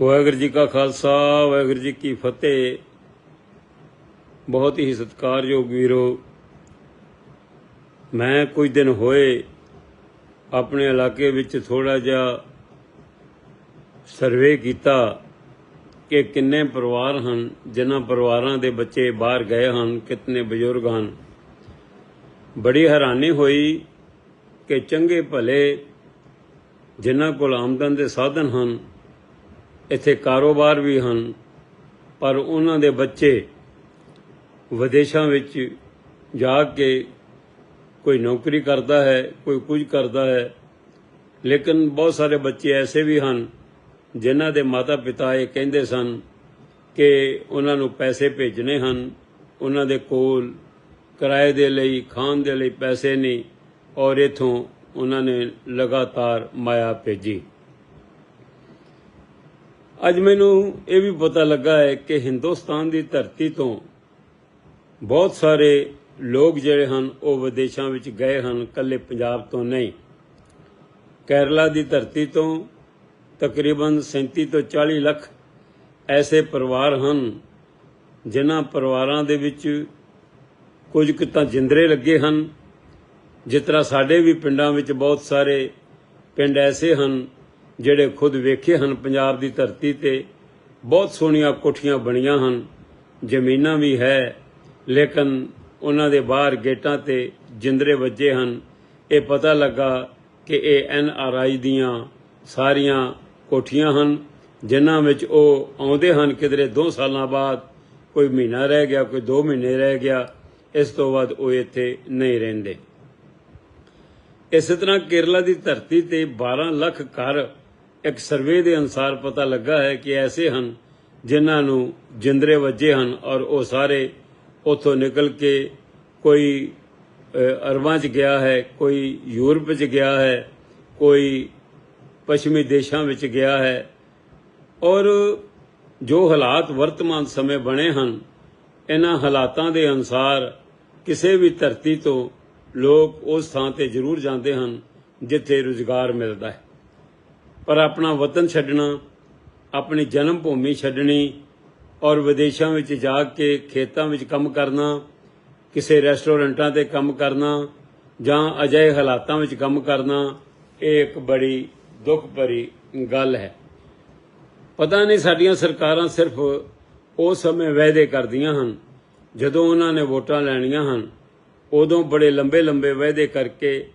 ਵਾਹਿਗੁਰੂ ਜੀ ਕਾ ਖਾਲਸਾ, ਵਾਹਿਗੁਰੂ ਜੀ ਕੀ ਫਤਿਹ। ਬਹੁਤ ਹੀ ਸਤਿਕਾਰਯੋਗ ਵੀਰੋ, ਮੈਂ ਕੁਝ ਦਿਨ ਹੋਏ ਆਪਣੇ ਇਲਾਕੇ ਵਿੱਚ ਥੋੜਾ ਜਿਹਾ ਸਰਵੇ ਕੀਤਾ ਕਿ ਕਿੰਨੇ ਪਰਿਵਾਰ ਹਨ, ਜਿਨ੍ਹਾਂ ਪਰਿਵਾਰਾਂ ਦੇ ਬੱਚੇ ਬਾਹਰ ਗਏ ਹਨ, ਕਿਤਨੇ ਬਜ਼ੁਰਗ ਹਨ। ਬੜੀ ਹੈਰਾਨੀ ਹੋਈ ਕਿ ਚੰਗੇ ਭਲੇ ਜਿਨ੍ਹਾਂ ਕੋਲ ਆਮਦਨ ਦੇ ਸਾਧਨ ਹਨ ਇੱਥੇ ਕਾਰੋਬਾਰ ਵੀ ਹਨ, ਪਰ ਉਹਨਾਂ ਦੇ ਬੱਚੇ ਵਿਦੇਸ਼ਾਂ ਵਿੱਚ ਜਾ ਕੇ ਕੋਈ ਨੌਕਰੀ ਕਰਦਾ ਹੈ, ਕੋਈ ਕੁਝ ਕਰਦਾ ਹੈ। ਲੇਕਿਨ ਬਹੁਤ ਸਾਰੇ ਬੱਚੇ ਐਸੇ ਵੀ ਹਨ, ਜਿਨ੍ਹਾਂ ਦੇ ਮਾਤਾ-ਪਿਤਾ ਇਹ ਕਹਿੰਦੇ ਸਨ ਕਿ ਉਹਨਾਂ ਨੂੰ ਪੈਸੇ ਭੇਜਣੇ ਹਨ। ਉਹਨਾਂ ਦੇ ਕੋਲ ਕਿਰਾਏ ਦੇ ਲਈ, ਖਾਣ ਦੇ ਲਈ ਪੈਸੇ ਨਹੀਂ, ਔਰ ਇਥੋਂ ਉਹਨਾਂ ਨੇ ਲਗਾਤਾਰ ਮਾਇਆ ਭੇਜੀ। ਅੱਜ ਮੈਨੂੰ ਇਹ ਵੀ ਪਤਾ ਲੱਗਾ ਹੈ ਕਿ ਹਿੰਦੁਸਤਾਨ ਦੀ ਧਰਤੀ ਤੋਂ ਬਹੁਤ ਸਾਰੇ ਲੋਕ ਜਿਹੜੇ ਹਨ, ਉਹ ਵਿਦੇਸ਼ਾਂ ਵਿੱਚ ਗਏ ਹਨ ਕੱਲੇ ਪੰਜਾਬ ਤੋਂ ਨਹੀਂ। ਕੇਰਲਾ ਦੀ ਧਰਤੀ ਤੋਂ ਤਕਰੀਬਨ 37 ਤੋਂ 40 ਲੱਖ ਐਸੇ ਪਰਿਵਾਰ ਹਨ, ਜਿਨ੍ਹਾਂ ਪਰਿਵਾਰਾਂ ਦੇ ਵਿੱਚ ਕੁਝ ਕੁ ਤਾਂ ਜਿੰਦਰੇ ਲੱਗੇ ਹਨ। ਜਿਸ ਤਰ੍ਹਾਂ ਸਾਡੇ ਵੀ ਪਿੰਡਾਂ ਵਿੱਚ ਬਹੁਤ ਸਾਰੇ ਪਿੰਡ ਐਸੇ ਹਨ ਜਿਹੜੇ ਖੁਦ ਵੇਖੇ ਹਨ ਪੰਜਾਬ ਦੀ ਧਰਤੀ ਤੇ, ਬਹੁਤ ਸੋਹਣੀਆਂ ਕੋਠੀਆਂ ਬਣੀਆਂ ਹਨ, ਜ਼ਮੀਨਾਂ ਵੀ ਹੈ, ਲੇਕਿਨ ਉਹਨਾਂ ਦੇ ਬਾਹਰ ਗੇਟਾਂ ਤੇ ਜਿੰਦਰੇ ਵੱਜੇ ਹਨ। ਇਹ ਪਤਾ ਲੱਗਾ ਕਿ ਇਹ ਐਨ ਆਰ ਆਈ ਦੀਆਂ ਸਾਰੀਆਂ ਕੋਠੀਆਂ ਹਨ, ਜਿਨ੍ਹਾਂ ਵਿੱਚ ਉਹ ਆਉਂਦੇ ਹਨ ਕਿਧਰੇ 2 ਸਾਲਾਂ ਬਾਅਦ, ਕੋਈ ਮਹੀਨਾ ਰਹਿ ਗਿਆ, ਕੋਈ 2 ਮਹੀਨੇ ਰਹਿ ਗਿਆ, ਇਸ ਤੋਂ ਬਾਅਦ ਉਹ ਇੱਥੇ ਨਹੀਂ ਰਹਿੰਦੇ। ਇਸੇ ਤਰ੍ਹਾਂ ਕੇਰਲਾ ਦੀ ਧਰਤੀ ਤੇ 12 ਲੱਖ ਘਰ ਇੱਕ ਸਰਵੇ ਦੇ ਅਨਸਾਰ ਪਤਾ ਲੱਗਾ ਹੈ ਕਿ ਐਸੇ ਹਨ ਜਿਨ੍ਹਾਂ ਨੂੰ ਜਿੰਦਰੇ ਵੱਜੇ ਹਨ ਔਰ ਉਹ ਸਾਰੇ ਉੱਥੋਂ ਨਿਕਲ ਕੇ ਕੋਈ ਅਰਬਾਂ 'ਚ ਗਿਆ ਹੈ, ਕੋਈ ਯੂਰਪ 'ਚ ਗਿਆ ਹੈ, ਕੋਈ ਪੱਛਮੀ ਦੇਸ਼ਾਂ ਵਿੱਚ ਗਿਆ ਹੈ ਔਰ ਜੋ ਹਾਲਾਤ ਵਰਤਮਾਨ ਸਮੇਂ ਬਣੇ ਹਨ, ਇਹਨਾਂ ਹਾਲਾਤਾਂ ਦੇ ਅਨਸਾਰ ਕਿਸੇ ਵੀ ਧਰਤੀ ਤੋਂ ਲੋਕ ਉਸ ਥਾਂ ਤੇ ਜ਼ਰੂਰ ਜਾਂਦੇ ਹਨ ਜਿੱਥੇ ਰੁਜ਼ਗਾਰ ਮਿਲਦਾ ਹੈ। ਪਰ ਆਪਣਾ ਵਤਨ ਛੱਡਣਾ, ਆਪਣੀ ਜਨਮ ਭੂਮੀ ਛੱਡਣੀ ਔਰ ਵਿਦੇਸ਼ਾਂ ਵਿੱਚ ਜਾ ਕੇ ਖੇਤਾਂ ਵਿੱਚ ਕੰਮ ਕਰਨਾ, ਕਿਸੇ ਰੈਸਟੋਰੈਂਟਾਂ ਤੇ ਕੰਮ ਕਰਨਾ ਜਾਂ ਅਜਿਹੇ ਹਾਲਾਤਾਂ ਵਿੱਚ ਕੰਮ ਕਰਨਾ, ਇਹ ਇੱਕ ਬੜੀ ਦੁੱਖ ਭਰੀ ਗੱਲ ਹੈ। ਪਤਾ ਨਹੀਂ ਸਾਡੀਆਂ ਸਰਕਾਰਾਂ ਸਿਰਫ ਉਸ ਸਮੇਂ ਵਾਅਦੇ ਕਰਦੀਆਂ ਹਨ, ਜਦੋਂ ਉਹਨਾਂ ਨੇ ਵੋਟਾਂ ਲੈਣੀਆਂ ਹਨ, ਉਦੋਂ ਬੜੇ ਲੰਬੇ ਲੰਬੇ ਵਾਅਦੇ ਕਰਕੇ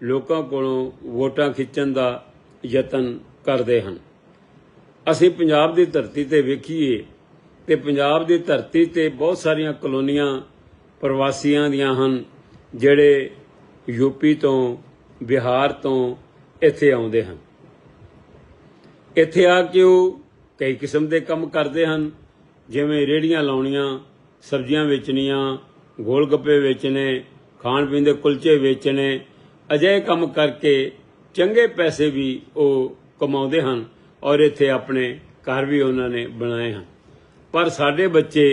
ਲੋਕਾਂ ਕੋਲੋਂ ਵੋਟਾਂ ਖਿੱਚਣ ਦਾ ਯਤਨ ਕਰਦੇ ਹਨ। ਅਸੀਂ ਪੰਜਾਬ ਦੀ ਧਰਤੀ ਤੇ ਵੇਖੀਏ ਤੇ ਪੰਜਾਬ ਦੀ ਧਰਤੀ ਤੇ ਬਹੁਤ ਸਾਰੀਆਂ ਕਲੋਨੀਆਂ, ਪ੍ਰਵਾਸੀਆਂ ਦੀਆਂ ਹਨ, ਜਿਹੜੇ ਯੂਪੀ ਤੋਂ, ਬਿਹਾਰ ਤੋਂ ਇੱਥੇ ਆਉਂਦੇ ਹਨ। ਇੱਥੇ ਆ ਕੇ ਉਹ ਕਈ ਕਿਸਮ ਦੇ ਕੰਮ ਕਰਦੇ ਹਨ, ਜਿਵੇਂ ਰੇੜੀਆਂ ਲਾਉਣੀਆਂ, ਸਬਜ਼ੀਆਂ ਵੇਚਣੀਆਂ ਗੋਲ ਗੱਪੇ ਵੇਚਣੇ ਖਾਣ ਪੀਣ ਦੇ ਕੁਲਚੇ ਵੇਚਣੇ, ਅਜਿਹੇ ਕੰਮ ਕਰਕੇ ਚੰਗੇ ਪੈਸੇ ਵੀ ਉਹ ਕਮਾਉਂਦੇ ਹਨ ਔਰ ਇੱਥੇ ਆਪਣੇ ਘਰ ਵੀ ਉਹਨਾਂ ਨੇ ਬਣਾਏ ਹਨ। ਪਰ ਸਾਡੇ ਬੱਚੇ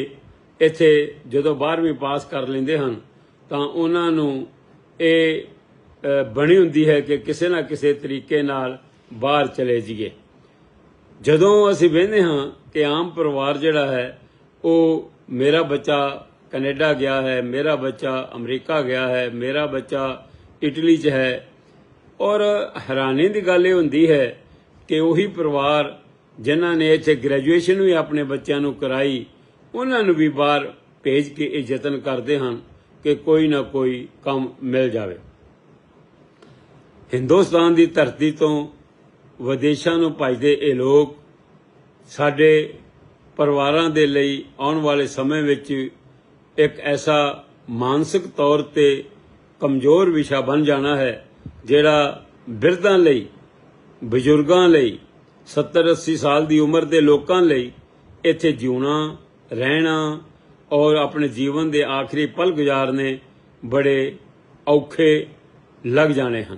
ਇੱਥੇ ਜਦੋਂ 12ਵੀਂ ਪਾਸ ਕਰ ਲੈਂਦੇ ਹਨ, ਤਾਂ ਉਹਨਾਂ ਨੂੰ ਇਹ ਬਣੀ ਹੁੰਦੀ ਹੈ ਕਿ ਕਿਸੇ ਨਾ ਕਿਸੇ ਤਰੀਕੇ ਨਾਲ ਬਾਹਰ ਚਲੇ ਜਾਈਏ। ਜਦੋਂ ਅਸੀਂ ਵੇਖਦੇ ਹਾਂ ਕਿ ਆਮ ਪਰਿਵਾਰ ਜਿਹੜਾ ਹੈ, ਉਹ ਮੇਰਾ ਬੱਚਾ ਕੈਨੇਡਾ ਗਿਆ ਹੈ, ਮੇਰਾ ਬੱਚਾ ਅਮਰੀਕਾ ਗਿਆ ਹੈ, ਮੇਰਾ ਬੱਚਾ ਇਟਲੀ 'ਚ ਹੈ ਔਰ ਹੈਰਾਨੀ ਦੀ ਗੱਲ ਇਹ ਹੁੰਦੀ ਹੈ ਕਿ ਉਹੀ ਪਰਿਵਾਰ ਜਿਨ੍ਹਾਂ ਨੇ ਇੱਥੇ ਗ੍ਰੈਜੂਏਸ਼ਨ ਵੀ ਆਪਣੇ ਬੱਚਿਆਂ ਨੂੰ ਕਰਾਈ, ਉਹਨਾਂ ਨੂੰ ਵੀ ਬਾਹਰ ਭੇਜ ਕੇ ਇਹ ਯਤਨ ਕਰਦੇ ਹਨ ਕਿ ਕੋਈ ਨਾ ਕੋਈ ਕੰਮ ਮਿਲ ਜਾਵੇ। ਹਿੰਦੁਸਤਾਨ ਦੀ ਧਰਤੀ ਤੋਂ ਵਿਦੇਸ਼ਾਂ ਨੂੰ ਭਜਦੇ ਇਹ ਲੋਕ ਸਾਡੇ ਪਰਿਵਾਰਾਂ ਦੇ ਲਈ ਆਉਣ ਵਾਲੇ ਸਮੇਂ ਵਿੱਚ ਇੱਕ ਐਸਾ ਮਾਨਸਿਕ ਤੌਰ ਤੇ ਕਮਜ਼ੋਰ ਵਿਸ਼ਾ ਬਣ ਜਾਣਾ ਹੈ ਜਿਹੜਾ ਬਿਰਧਾਂ ਲਈ, ਬਜ਼ੁਰਗਾਂ ਲਈ 70 80 ਸਾਲ ਦੀ ਉਮਰ ਦੇ ਲੋਕਾਂ ਲਈ ਇੱਥੇ ਜਿਉਣਾ, ਰਹਿਣਾ ਔਰ ਆਪਣੇ ਜੀਵਨ ਦੇ ਆਖਰੀ ਪਲ ਗੁਜ਼ਾਰਨੇ ਬੜੇ ਔਖੇ ਲੱਗ ਜਾਣੇ ਹਨ।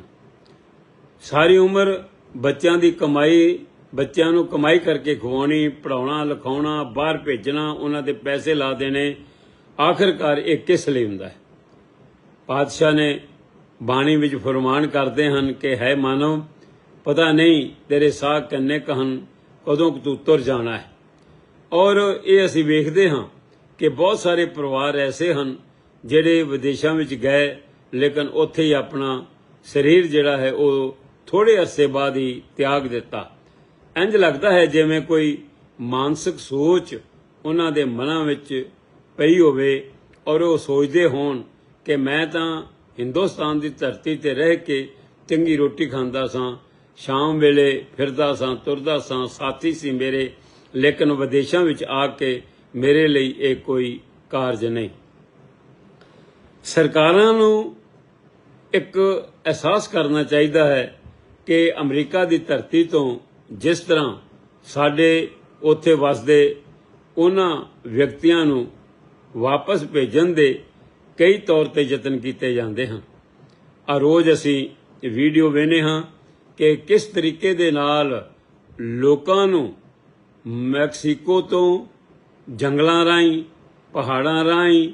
ਸਾਰੀ ਉਮਰ ਬੱਚਿਆਂ ਦੀ ਕਮਾਈ, ਬੱਚਿਆਂ ਨੂੰ ਕਮਾਈ ਕਰਕੇ ਖਵਾਉਣੀ ਪੜਾਉਣਾ ਲਿਖਾਉਣਾ, ਬਾਹਰ ਭੇਜਣਾ, ਉਹਨਾਂ ਦੇ ਪੈਸੇ ਲਾ ਦੇਣੇ, ਆਖਰਕਾਰ ਇਹ ਕਿਸ ਲਈ ਹੁੰਦਾ ਹੈ? ਪਾਤਸ਼ਾਹ ਨੇ ਬਾਣੀ ਵਿੱਚ ਫਰਮਾਨ ਕਰਦੇ ਹਨ ਕਿ, ਹੈ ਮਾਨਵ, ਪਤਾ ਨਹੀਂ ਤੇਰੇ ਸਾਹ ਕੰਨੇ ਕਹਨ ਕਦੋਂ ਕੁ ਤੂੰ ਤੁਰ ਜਾਣਾ ਹੈ। ਔਰ ਇਹ ਅਸੀਂ ਵੇਖਦੇ ਹਾਂ ਕਿ ਬਹੁਤ ਸਾਰੇ ਪਰਿਵਾਰ ਐਸੇ ਹਨ ਜਿਹੜੇ ਵਿਦੇਸ਼ਾਂ ਵਿੱਚ ਗਏ, ਲੇਕਿਨ ਉੱਥੇ ਹੀ ਆਪਣਾ ਸਰੀਰ ਜਿਹੜਾ ਹੈ ਉਹ ਥੋੜੇ ਅਰਸੇ ਬਾਅਦ ਹੀ ਤਿਆਗ ਦਿੱਤਾ। ਇੰਜ ਲੱਗਦਾ ਹੈ ਜਿਵੇਂ ਕੋਈ ਮਾਨਸਿਕ ਸੋਚ ਉਹਨਾਂ ਦੇ ਮਨਾਂ ਵਿੱਚ ਪਈ ਹੋਵੇ ਔਰ ਉਹ ਸੋਚਦੇ ਹੋਣ ਕਿ ਮੈਂ ਤਾਂ ਹਿੰਦੁਸਤਾਨ ਦੀ ਧਰਤੀ ਤੇ ਰਹਿ ਕੇ ਚੰਗੀ ਰੋਟੀ ਖਾਂਦਾ ਸਾਂ, ਸ਼ਾਮ ਵੇਲੇ ਫਿਰਦਾ ਸਾਂ, ਤੁਰਦਾ ਸਾਂ, ਸਾਥੀ ਸੀ ਮੇਰੇ, ਲੇਕਿਨ ਵਿਦੇਸ਼ਾਂ ਵਿੱਚ ਆ ਕੇ ਮੇਰੇ ਲਈ ਇਹ ਕੋਈ ਕਾਰਜ ਨਹੀਂ। ਸਰਕਾਰਾਂ ਨੂੰ ਇੱਕ ਅਹਿਸਾਸ ਕਰਨਾ ਚਾਹੀਦਾ ਹੈ ਕਿ ਅਮਰੀਕਾ ਦੀ ਧਰਤੀ ਤੋਂ ਜਿਸ ਤਰ੍ਹਾਂ ਸਾਡੇ ਉੱਥੇ ਵਸਦੇ, ਉਹਨਾਂ ਵਿਅਕਤੀਆਂ ਨੂੰ ਵਾਪਸ ਭੇਜਣ ਦੇ ਕਈ ਤੌਰ ਤੇ ਯਤਨ ਕੀਤੇ ਜਾਂਦੇ ਹਨ। ਆ ਰੋਜ਼ ਅਸੀਂ ਵੀਡੀਓ ਵੇਖਦੇ ਹਾਂ ਕਿ ਕਿਸ ਤਰੀਕੇ ਦੇ ਨਾਲ ਲੋਕਾਂ ਨੂੰ ਮੈਕਸੀਕੋ ਤੋਂ ਜੰਗਲਾਂ ਰਾਹੀਂ, ਪਹਾੜਾਂ ਰਾਹੀਂ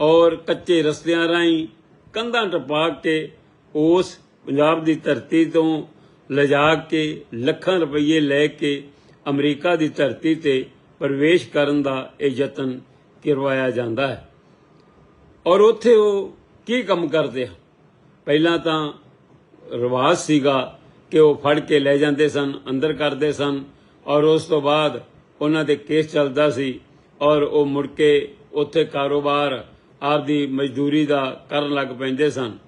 ਔਰ ਕੱਚੇ ਰਸਤਿਆਂ ਰਾਹੀਂ ਕੰਧਾਂ ਟਪਾ ਕੇ ਉਸ ਪੰਜਾਬ ਦੀ ਧਰਤੀ ਤੋਂ ਲਿਜਾ ਕੇ ਲੱਖਾਂ ਰੁਪਏ ਲੈ ਕੇ ਅਮਰੀਕਾ ਦੀ ਧਰਤੀ ਤੇ ਪ੍ਰਵੇਸ਼ ਕਰਨ ਦਾ ਇਹ ਯਤਨ ਕਰਵਾਇਆ ਜਾਂਦਾ ਹੈ। ਔਰ ਉੱਥੇ ਉਹ ਕੀ ਕੰਮ ਕਰਦੇ ਹਨ? ਪਹਿਲਾਂ ਤਾਂ ਰਿਵਾਜ ਸੀਗਾ ਕਿ ਉਹ ਫੜ ਕੇ ਲੈ ਜਾਂਦੇ ਸਨ, ਅੰਦਰ ਕਰਦੇ ਸਨ, ਔਰ ਉਸ ਤੋਂ ਬਾਅਦ ਉਹਨਾਂ ਦੇ ਕੇਸ ਚੱਲਦਾ ਸੀ, ਔਰ ਉਹ ਮੁੜ ਕੇ ਉੱਥੇ ਕਾਰੋਬਾਰ ਆਪਦੀ ਮਜ਼ਦੂਰੀ ਦਾ ਕਰਨ ਲੱਗ ਪੈਂਦੇ ਸਨ।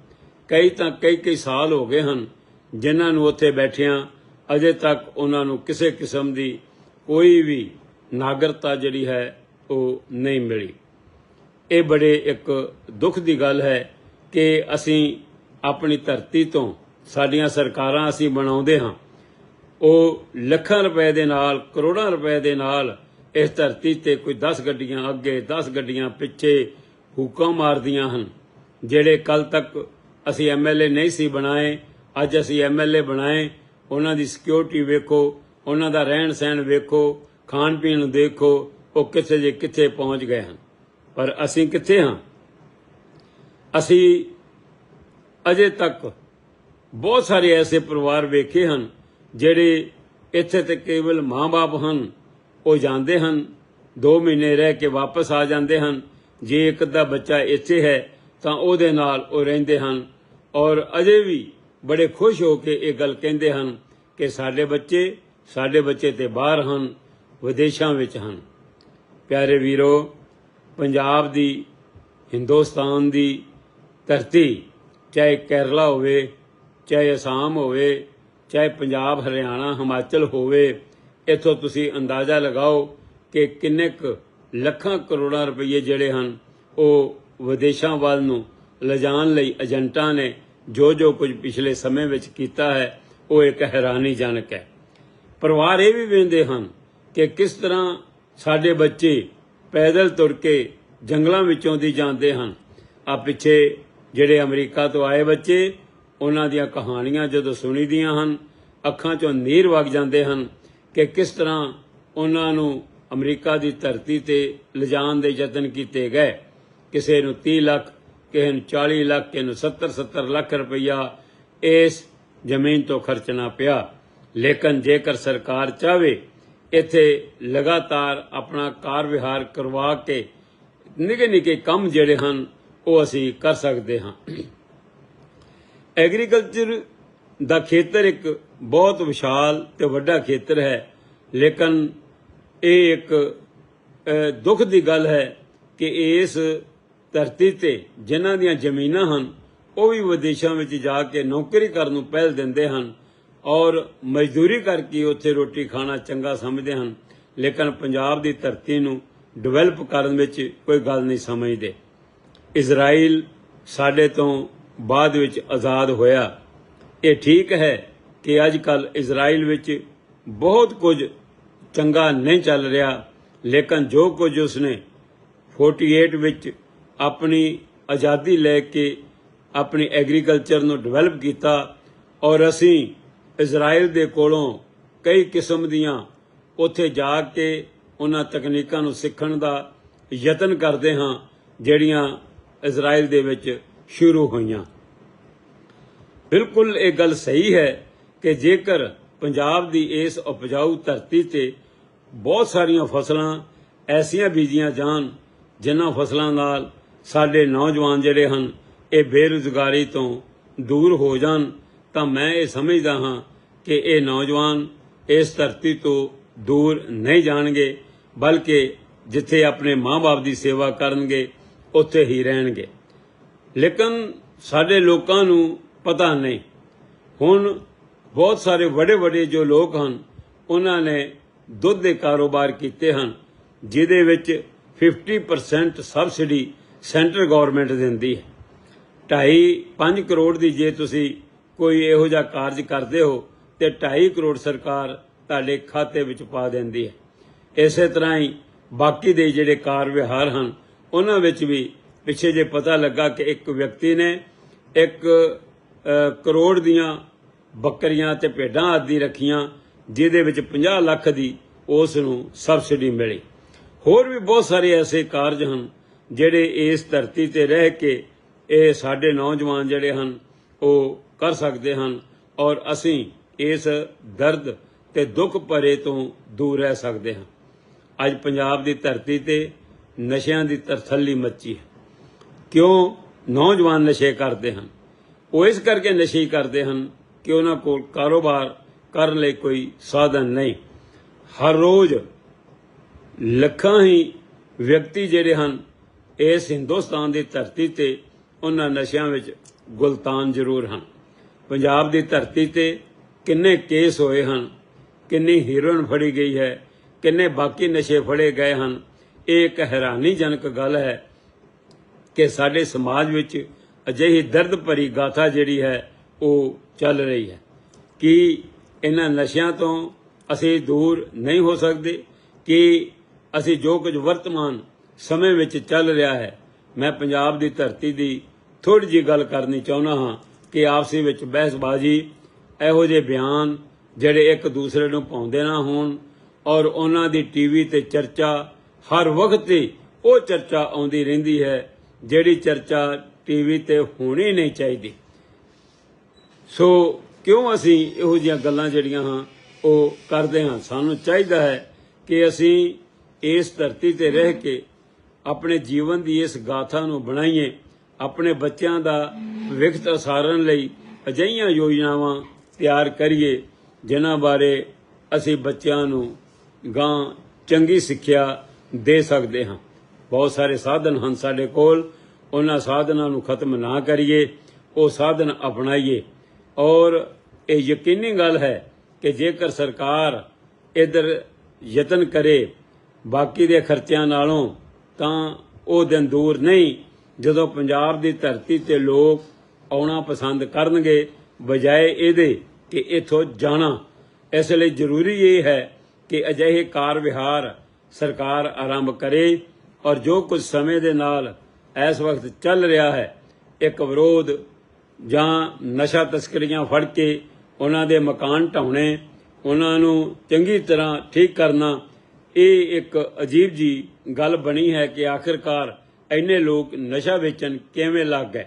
ਕਈ ਤਾਂ ਕਈ ਕਈ ਸਾਲ ਹੋ ਗਏ ਹਨ ਜਿਨ੍ਹਾਂ ਨੂੰ ਉੱਥੇ ਬੈਠਿਆਂ ਅਜੇ ਤੱਕ ਉਹਨਾਂ ਨੂੰ ਕਿਸੇ ਕਿਸਮ ਦੀ ਕੋਈ ਵੀ ਨਾਗਰਿਕਤਾ ਜਿਹੜੀ ਹੈ ਉਹ ਨਹੀਂ ਮਿਲੀ। ਇਹ ਬੜੇ ਇੱਕ ਦੁੱਖ ਦੀ ਗੱਲ ਹੈ ਕਿ ਅਸੀਂ ਆਪਣੀ ਧਰਤੀ ਤੋਂ ਸਾਡੀਆਂ ਸਰਕਾਰਾਂ ਅਸੀਂ ਬਣਾਉਂਦੇ ਹਾਂ। ਉਹ ਲੱਖਾਂ ਰੁਪਏ ਦੇ ਨਾਲ, ਕਰੋੜਾਂ ਰੁਪਏ ਦੇ ਨਾਲ ਇਸ ਧਰਤੀ ਤੇ ਕੋਈ 10 ਗੱਡੀਆਂ ਅੱਗੇ 10 ਗੱਡੀਆਂ ਪਿੱਛੇ ਹੁਕਮ ਮਾਰਦੀਆਂ ਹਨ। ਜਿਹੜੇ ਕੱਲ ਤੱਕ ਅਸੀਂ ਐਮਐਲਏ ਨਹੀਂ ਸੀ ਬਣਾਏ, ਅੱਜ ਅਸੀਂ ਐਮਐਲਏ ਬਣਾਏ, ਉਹਨਾਂ ਦੀ ਸਿਕਿਉਰਿਟੀ ਵੇਖੋ, ਉਹਨਾਂ ਦਾ ਰਹਿਣ ਸਹਿਣ ਵੇਖੋ ਖਾਣ ਪੀਣ ਦੇਖੋ, ਉਹ ਕਿੱਥੇ ਜੇ ਕਿੱਥੇ ਪਹੁੰਚ ਗਏ ਹਨ। ਪਰ ਅਸੀਂ ਕਿੱਥੇ ਹਾਂ? ਅਸੀਂ ਅਜੇ ਤੱਕ ਬਹੁਤ ਸਾਰੇ ਐਸੇ ਪਰਿਵਾਰ ਵੇਖੇ ਹਨ ਜਿਹੜੇ ਇੱਥੇ ਤੇ ਕੇਵਲ ਮਾਂ-ਬਾਪ ਹਨ। ਉਹ ਜਾਂਦੇ ਹਨ 2 ਮਹੀਨੇ ਰਹਿ ਕੇ ਵਾਪਸ ਆ ਜਾਂਦੇ ਹਨ। ਜੇ ਇੱਕ ਅੱਧਾ ਬੱਚਾ ਇੱਥੇ ਹੈ ਤਾਂ ਉਹਦੇ ਨਾਲ ਉਹ ਰਹਿੰਦੇ ਹਨ ਔਰ ਅਜੇ ਵੀ ਬੜੇ ਖੁਸ਼ ਹੋ ਕੇ ਇਹ ਗੱਲ ਕਹਿੰਦੇ ਹਨ ਕਿ ਸਾਡੇ ਬੱਚੇ ਸਾਡੇ ਬੱਚੇ ਤੇ ਬਾਹਰ ਹਨ, ਵਿਦੇਸ਼ਾਂ ਵਿੱਚ ਹਨ। ਪਿਆਰੇ ਵੀਰੋ ਪੰਜਾਬ ਦੀ, ਹਿੰਦੁਸਤਾਨ ਦੀ ਧਰਤੀ, ਚਾਹੇ ਕੇਰਲਾ ਹੋਵੇ, ਚਾਹੇ ਅਸਾਮ ਹੋਵੇ, ਚਾਹੇ ਪੰਜਾਬ, ਹਰਿਆਣਾ, ਹਿਮਾਚਲ ਹੋਵੇ, ਇੱਥੋਂ ਤੁਸੀਂ ਅੰਦਾਜ਼ਾ ਲਗਾਓ ਕਿ ਕਿੰਨੇ ਕੁ ਲੱਖਾਂ ਕਰੋੜਾਂ ਰੁਪਏ ਜਿਹੜੇ ਹਨ, ਉਹ ਵਿਦੇਸ਼ਾਂ ਵੱਲ ਨੂੰ ਲਿਜਾਣ ਲਈ ਏਜੰਟਾਂ ਨੇ ਜੋ ਜੋ ਕੁਝ ਪਿਛਲੇ ਸਮੇਂ ਵਿੱਚ ਕੀਤਾ ਹੈ, ਉਹ ਇੱਕ ਹੈਰਾਨੀਜਨਕ ਹੈ। ਪਰਿਵਾਰ ਇਹ ਵੀ ਵੇਂਦੇ ਹਨ ਕਿ ਕਿਸ ਤਰ੍ਹਾਂ ਸਾਡੇ ਬੱਚੇ ਪੈਦਲ ਤੁਰ ਕੇ ਜੰਗਲਾਂ ਵਿੱਚੋਂ ਦੀ ਜਾਂਦੇ ਹਨ। ਆ ਪਿੱਛੇ ਜਿਹੜੇ ਅਮਰੀਕਾ ਤੋਂ ਆਏ ਬੱਚੇ, ਉਹਨਾਂ ਦੀਆਂ ਕਹਾਣੀਆਂ ਜਦੋਂ ਸੁਣੀਦੀਆਂ ਹਨ, ਅੱਖਾਂ 'ਚੋਂ ਨੀਰ ਵਗ ਜਾਂਦੇ ਹਨ ਕਿ ਕਿਸ ਤਰ੍ਹਾਂ ਉਹਨਾਂ ਨੂੰ ਅਮਰੀਕਾ ਦੀ ਧਰਤੀ ਤੇ ਲਿਜਾਣ ਦੇ ਯਤਨ ਕੀਤੇ ਗਏ। ਕਿਸੇ ਨੂੰ 30 ਲੱਖ, ਕਿਸੇ ਨੂੰ 40 ਲੱਖ, ਕਿਸੇ ਨੂੰ 70 70 ਲੱਖ ਰੁਪਈਆ ਇਸ ਜ਼ਮੀਨ ਤੋਂ ਖਰਚਣਾ ਪਿਆ। ਲੇਕਿਨ ਜੇਕਰ ਸਰਕਾਰ ਚਾਵੇ ਇੱਥੇ ਲਗਾਤਾਰ ਆਪਣਾ ਕਾਰ ਵਿਹਾਰ ਕਰਵਾ ਕੇ ਨਿੱਕੇ ਨਿੱਕੇ ਕੰਮ ਜਿਹੜੇ ਹਨ, ਉਹ ਅਸੀਂ ਕਰ ਸਕਦੇ ਹਾਂ। ਐਗਰੀਕਲਚਰ ਦਾ ਖੇਤਰ ਇੱਕ ਬਹੁਤ ਵਿਸ਼ਾਲ ਤੇ ਵੱਡਾ ਖੇਤਰ ਹੈ, ਲੇਕਿਨ ਇਹ ਇੱਕ ਦੁੱਖ ਦੀ ਗੱਲ ਹੈ ਕਿ ਇਸ ਧਰਤੀ ਤੇ ਜਿਨ੍ਹਾਂ ਦੀਆਂ ਜ਼ਮੀਨਾਂ ਹਨ, ਉਹ ਵੀ ਵਿਦੇਸ਼ਾਂ ਵਿੱਚ ਜਾ ਕੇ ਨੌਕਰੀ ਕਰਨ ਨੂੰ ਪਹਿਲ ਦਿੰਦੇ ਹਨ। ਔਰ ਮਜ਼ਦੂਰੀ ਕਰਕੇ ਉੱਥੇ ਰੋਟੀ ਖਾਣਾ ਚੰਗਾ ਸਮਝਦੇ ਹਨ, ਲੇਕਿਨ ਪੰਜਾਬ ਦੀ ਧਰਤੀ ਨੂੰ ਡਿਵੈਲਪ ਕਰਨ ਵਿੱਚ ਕੋਈ ਗੱਲ ਨਹੀਂ ਸਮਝਦੇ। ਇਜ਼ਰਾਈਲ ਸਾਡੇ ਤੋਂ ਬਾਅਦ ਵਿੱਚ ਆਜ਼ਾਦ ਹੋਇਆ। ਇਹ ਠੀਕ ਹੈ ਕਿ ਅੱਜ ਕੱਲ ਇਜ਼ਰਾਈਲ ਵਿੱਚ ਬਹੁਤ ਕੁਝ ਚੰਗਾ ਨਹੀਂ ਚੱਲ ਰਿਹਾ, ਲੇਕਿਨ ਜੋ ਕੁਝ ਉਸਨੇ 48 ਵਿੱਚ ਆਪਣੀ ਆਜ਼ਾਦੀ ਲੈ ਕੇ ਆਪਣੀ ਐਗਰੀਕਲਚਰ ਨੂੰ ਡਿਵੈਲਪ ਕੀਤਾ ਔਰ ਅਸੀਂ ਇਜ਼ਰਾਈਲ ਦੇ ਕੋਲੋਂ ਕਈ ਕਿਸਮ ਦੀਆਂ ਉੱਥੇ ਜਾ ਕੇ ਉਹਨਾਂ ਤਕਨੀਕਾਂ ਨੂੰ ਸਿੱਖਣ ਦਾ ਯਤਨ ਕਰਦੇ ਹਾਂ, ਜਿਹੜੀਆਂ ਇਜ਼ਰਾਈਲ ਦੇ ਵਿੱਚ ਸ਼ੁਰੂ ਹੋਈਆਂ। ਬਿਲਕੁਲ ਇਹ ਗੱਲ ਸਹੀ ਹੈ ਕਿ ਜੇਕਰ ਪੰਜਾਬ ਦੀ ਇਸ ਉਪਜਾਊ ਧਰਤੀ ਤੇ ਬਹੁਤ ਸਾਰੀਆਂ ਫਸਲਾਂ ਐਸੀਆਂ ਬੀਜੀਆਂ ਜਾਣ, ਜਿਨ੍ਹਾਂ ਫਸਲਾਂ ਨਾਲ ਸਾਡੇ ਨੌਜਵਾਨ ਜਿਹੜੇ ਹਨ, ਇਹ ਬੇਰੁਜ਼ਗਾਰੀ ਤੋਂ ਦੂਰ ਹੋ ਜਾਣ ਤਾਂ ਮੈਂ ਇਹ ਸਮਝਦਾ ਹਾਂ ਕਿ ਇਹ ਨੌਜਵਾਨ ਇਸ ਧਰਤੀ ਤੋਂ ਦੂਰ ਨਹੀਂ ਜਾਣਗੇ, ਬਲਕਿ ਜਿੱਥੇ ਆਪਣੇ ਮਾਂ-ਬਾਪ ਦੀ ਸੇਵਾ ਕਰਨਗੇ, ਉੱਥੇ ਹੀ ਰਹਿਣਗੇ। ਲੇਕਿਨ ਸਾਡੇ ਲੋਕਾਂ ਨੂੰ ਪਤਾ ਨਹੀਂ। ਹੁਣ ਬਹੁਤ ਸਾਰੇ ਵੱਡੇ ਵੱਡੇ ਜੋ ਲੋਕ ਹਨ, ਉਹਨਾਂ ਨੇ ਦੁੱਧ ਦੇ ਕਾਰੋਬਾਰ ਕੀਤੇ ਹਨ, ਜਿਹਦੇ ਵਿੱਚ 50% ਸਬਸਿਡੀ ਸੈਂਟਰ ਗਵਰਨਮੈਂਟ ਦਿੰਦੀ ਹੈ। ਢਾਈ 5 ਕਰੋੜ ਦੀ ਜੇ ਤੁਸੀਂ ਕੋਈ ਇਹੋ ਜਿਹਾ ਕਾਰਜ ਕਰਦੇ ਹੋ ਤੇ 2.5 ਕਰੋੜ ਸਰਕਾਰ ਤੁਹਾਡੇ ਖਾਤੇ ਵਿੱਚ ਪਾ ਦਿੰਦੀ ਹੈ। ਇਸੇ ਤਰ੍ਹਾਂ ਹੀ ਬਾਕੀ ਦੇ ਜਿਹੜੇ ਕਾਰ ਵਿਹਾਰ ਹਨ, ਉਹਨਾਂ ਵਿੱਚ ਵੀ ਪਿੱਛੇ ਜੇ ਪਤਾ ਲੱਗਾ ਕਿ ਇੱਕ ਵਿਅਕਤੀ ਨੇ ਇੱਕ ਕਰੋੜ ਦੀਆਂ ਬੱਕਰੀਆਂ ਤੇ ਭੇਡਾਂ ਆਦਿ ਰੱਖੀਆਂ, ਜਿਹਦੇ ਵਿੱਚ 50 ਲੱਖ ਦੀ ਉਸ ਨੂੰ ਸਬਸਿਡੀ ਮਿਲੀ। ਹੋਰ ਵੀ ਬਹੁਤ ਸਾਰੇ ਐਸੇ ਕਾਰਜ ਹਨ ਜਿਹੜੇ ਇਸ ਧਰਤੀ ਤੇ ਰਹਿ ਕੇ ਇਹ ਸਾਡੇ ਨੌਜਵਾਨ ਜਿਹੜੇ ਹਨ, ਉਹ ਕਰ ਸਕਦੇ ਹਨ ਔਰ ਅਸੀਂ ਇਸ ਦਰਦ ਤੇ ਦੁੱਖ ਭਰੇ ਤੋਂ ਦੂਰ ਰਹਿ ਸਕਦੇ ਹਾਂ। ਅੱਜ ਪੰਜਾਬ ਦੀ ਧਰਤੀ ਤੇ ਨਸ਼ਿਆਂ ਦੀ ਤਰਥੱਲੀ ਮੱਚੀ ਹੈ। ਕਿਉਂ ਨੌਜਵਾਨ ਨਸ਼ੇ ਕਰਦੇ ਹਨ? ਉਹ ਇਸ ਕਰਕੇ ਨਸ਼ੇ ਕਰਦੇ ਹਨ ਕਿ ਉਹਨਾਂ ਕੋਲ ਕਾਰੋਬਾਰ ਕਰਨ ਲਈ ਕੋਈ ਸਾਧਨ ਨਹੀਂ। ਹਰ ਰੋਜ਼ ਲੱਖਾਂ ਹੀ ਵਿਅਕਤੀ ਜਿਹੜੇ ਹਨ, ਇਸ ਹਿੰਦੁਸਤਾਨ ਦੀ ਧਰਤੀ ਤੇ ਉਹਨਾਂ ਨਸ਼ਿਆਂ ਵਿੱਚ ਗੁਲਤਾਨ ਜ਼ਰੂਰ ਹਨ। ਪੰਜਾਬ ਦੀ ਧਰਤੀ ਤੇ ਕਿੰਨੇ ਕੇਸ ਹੋਏ ਹਨ, ਕਿੰਨੀ ਹੀਰੋਇਨ ਫੜੀ ਗਈ ਹੈ, ਕਿੰਨੇ ਬਾਕੀ ਨਸ਼ੇ ਫੜੇ ਗਏ ਹਨ, ਇਹ ਇੱਕ ਹੈਰਾਨੀਜਨਕ ਗੱਲ ਹੈ ਕਿ ਸਾਡੇ ਸਮਾਜ ਵਿੱਚ ਅਜਿਹੀ ਦਰਦ ਭਰੀ ਗਾਥਾ ਜਿਹੜੀ ਹੈ, ਉਹ ਚੱਲ ਰਹੀ ਹੈ। ਕਿ ਇਹਨਾਂ ਨਸ਼ਿਆਂ ਤੋਂ ਅਸੀਂ ਦੂਰ ਨਹੀਂ ਹੋ ਸਕਦੇ? ਕਿ ਅਸੀਂ ਜੋ ਕੁਝ ਵਰਤਮਾਨ ਸਮੇਂ ਵਿੱਚ ਚੱਲ ਰਿਹਾ ਹੈ, ਮੈਂ ਪੰਜਾਬ ਦੀ ਧਰਤੀ ਦੀ ਥੋੜੀ ਜਿਹੀ ਗੱਲ ਕਰਨੀ ਚਾਹੁੰਦਾ ਹਾਂ। ਕਿ ਆਪਸੀ ਵਿੱਚ ਬਹਿਸਬਾਜ਼ੀ, ਇਹੋ ਜਿਹੇ ਬਿਆਨ ਜਿਹੜੇ ਇੱਕ ਦੂਸਰੇ ਨੂੰ ਪਾਉਂਦੇ ਨਾ ਹੋਣ ਔਰ ਉਹਨਾਂ ਦੀ ਟੀਵੀ ਤੇ ਚਰਚਾ, ਹਰ ਵਕਤ ਹੀ ਉਹ ਚਰਚਾ ਆਉਂਦੀ ਰਹਿੰਦੀ ਹੈ ਜਿਹੜੀ ਚਰਚਾ ਟੀਵੀ ਤੇ ਹੋਣੀ ਨਹੀਂ ਚਾਹੀਦੀ। ਸੋ ਕਿਉਂ ਅਸੀਂ ਇਹੋ ਜਿਹੀਆਂ ਗੱਲਾਂ ਜਿਹੜੀਆਂ ਹਾਂ, ਉਹ ਕਰਦੇ ਹਾਂ? ਸਾਨੂੰ ਚਾਹੀਦਾ ਹੈ ਕਿ ਅਸੀਂ ਇਸ ਧਰਤੀ ਤੇ ਰਹਿ ਕੇ ਆਪਣੇ ਜੀਵਨ ਦੀ ਇਸ ਗਾਥਾ ਨੂੰ ਬਣਾਈਏ। ਆਪਣੇ ਬੱਚਿਆਂ ਦਾ ਵਿਕਤ ਉਸਾਰਨ ਲਈ ਅਜਿਹੀਆਂ ਯੋਜਨਾਵਾਂ ਤਿਆਰ ਕਰੀਏ, ਜਿਨ੍ਹਾਂ ਬਾਰੇ ਅਸੀਂ ਬੱਚਿਆਂ ਨੂੰ ਗਾਂ ਚੰਗੀ ਸਿੱਖਿਆ ਦੇ ਸਕਦੇ ਹਾਂ। ਬਹੁਤ ਸਾਰੇ ਸਾਧਨ ਹਨ ਸਾਡੇ ਕੋਲ। ਉਹਨਾਂ ਸਾਧਨਾਂ ਨੂੰ ਖਤਮ ਨਾ ਕਰੀਏ, ਉਹ ਸਾਧਨ ਅਪਣਾਈਏ। ਔਰ ਇਹ ਯਕੀਨੀ ਗੱਲ ਹੈ ਕਿ ਜੇਕਰ ਸਰਕਾਰ ਇਧਰ ਯਤਨ ਕਰੇ ਬਾਕੀ ਦੇ ਖਰਚਿਆਂ ਨਾਲੋਂ, ਤਾਂ ਉਹ ਦਿਨ ਦੂਰ ਨਹੀਂ ਜਦੋਂ ਪੰਜਾਬ ਦੀ ਧਰਤੀ ਤੇ ਲੋਕ ਆਉਣਾ ਪਸੰਦ ਕਰਨਗੇ, ਬਜਾਏ ਇਹਦੇ ਕਿ ਇਥੋਂ ਜਾਣਾ। ਇਸ ਲਈ ਜ਼ਰੂਰੀ ਇਹ ਹੈ ਕਿ ਅਜਿਹੇ ਕਾਰ ਵਿਹਾਰ ਸਰਕਾਰ ਆਰੰਭ ਕਰੇ ਔਰ ਜੋ ਕੁਝ ਸਮੇਂ ਦੇ ਨਾਲ ਇਸ ਵਕਤ ਚੱਲ ਰਿਹਾ ਹੈ, ਇੱਕ ਵਿਰੋਧ ਜਾਂ ਨਸ਼ਾ ਤਸਕਰੀਆਂ ਫੜ ਕੇ ਉਹਨਾਂ ਦੇ ਮਕਾਨ ਢਾਉਣੇ ਉਹਨਾਂ ਨੂੰ ਚੰਗੀ ਤਰ੍ਹਾਂ ਠੀਕ ਕਰਨਾ, ਇਹ ਇੱਕ ਅਜੀਬ ਜੀ ਗੱਲ ਬਣੀ ਹੈ ਕਿ ਆਖਿਰਕਾਰ ਇੰਨੇ ਲੋਕ ਨਸ਼ਾ ਵੇਚਣ ਕਿਵੇਂ ਲੱਗ ਗਏ?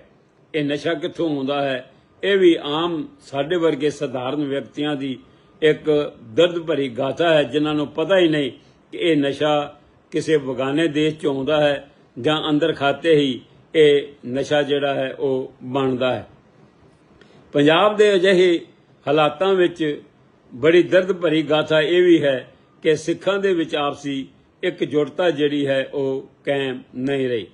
ਇਹ ਨਸ਼ਾ ਕਿੱਥੋਂ ਆਉਂਦਾ ਹੈ? ਇਹ ਵੀ ਆਮ ਸਾਡੇ ਵਰਗੇ ਸਧਾਰਨ ਵਿਅਕਤੀਆਂ ਦੀ ਇੱਕ ਦਰਦ ਭਰੀ ਗਾਥਾ ਹੈ, ਜਿਨ੍ਹਾਂ ਨੂੰ ਪਤਾ ਹੀ ਨਹੀਂ ਕਿ ਇਹ ਨਸ਼ਾ ਕਿਸੇ ਬਗਾਨੇ ਦੇਸ਼ ਚੋਂ ਆਉਂਦਾ ਹੈ ਜਾਂ ਅੰਦਰ ਖਾਤੇ ਹੀ ਇਹ ਨਸ਼ਾ ਜਿਹੜਾ ਹੈ ਉਹ ਬਣਦਾ ਹੈ। ਪੰਜਾਬ ਦੇ ਅਜਿਹੇ ਹਾਲਾਤਾਂ ਵਿੱਚ ਬੜੀ ਦਰਦ ਭਰੀ ਗਾਥਾ ਇਹ ਵੀ ਹੈ ਕਿ ਸਿੱਖਾਂ ਦੇ ਵਿੱਚ ਆਪਸੀ ਇੱਕ ਇਕਜੁੱਟਤਾ ਜਿਹੜੀ ਹੈ ਉਹ ਕਾਇਮ ਨਹੀਂ ਰਹੀ।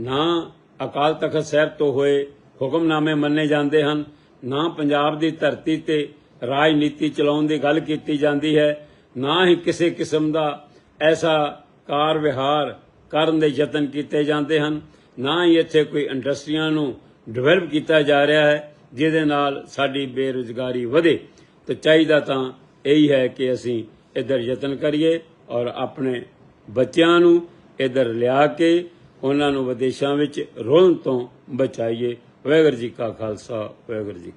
ਨਾ ਅਕਾਲ ਤਖਤ ਸਾਹਿਬ ਤੋਂ ਹੋਏ ਹੁਕਮਨਾਮੇ ਮੰਨੇ ਜਾਂਦੇ ਹਨ, ਨਾ ਪੰਜਾਬ ਦੀ ਧਰਤੀ ਤੇ ਰਾਜਨੀਤੀ ਚਲਾਉਣ ਦੀ ਗੱਲ ਕੀਤੀ ਜਾਂਦੀ ਹੈ, ਨਾ ਹੀ ਕਿਸੇ ਕਿਸਮ ਦਾ ਐਸਾ ਕਾਰ ਵਿਹਾਰ ਕਰਨ ਦੇ ਯਤਨ ਕੀਤੇ ਜਾਂਦੇ ਹਨ, ਨਾ ਹੀ ਇੱਥੇ ਕੋਈ ਇੰਡਸਟਰੀਆਂ ਨੂੰ ਡਿਵੈਲਪ ਕੀਤਾ ਜਾ ਰਿਹਾ ਹੈ, ਜਿਹਦੇ ਨਾਲ ਸਾਡੀ ਬੇਰੁਜ਼ਗਾਰੀ ਵਧੇ। ਤੇ ਚਾਹੀਦਾ ਤਾਂ ਇਹੀ ਹੈ ਕਿ ਅਸੀਂ ਇਧਰ ਯਤਨ ਕਰੀਏ ਔਰ ਆਪਣੇ ਬੱਚਿਆਂ ਨੂੰ ਇਧਰ ਲਿਆ ਕੇ ਉਹਨਾਂ ਨੂੰ ਵਿਦੇਸ਼ਾਂ ਵਿੱਚ ਰੋਣ ਤੋਂ ਬਚਾਈਏ। ਵਾਹਿਗੁਰੂ ਜੀ ਕਾ ਖਾਲਸਾ, ਵਾਹਿਗੁਰੂ ਜੀ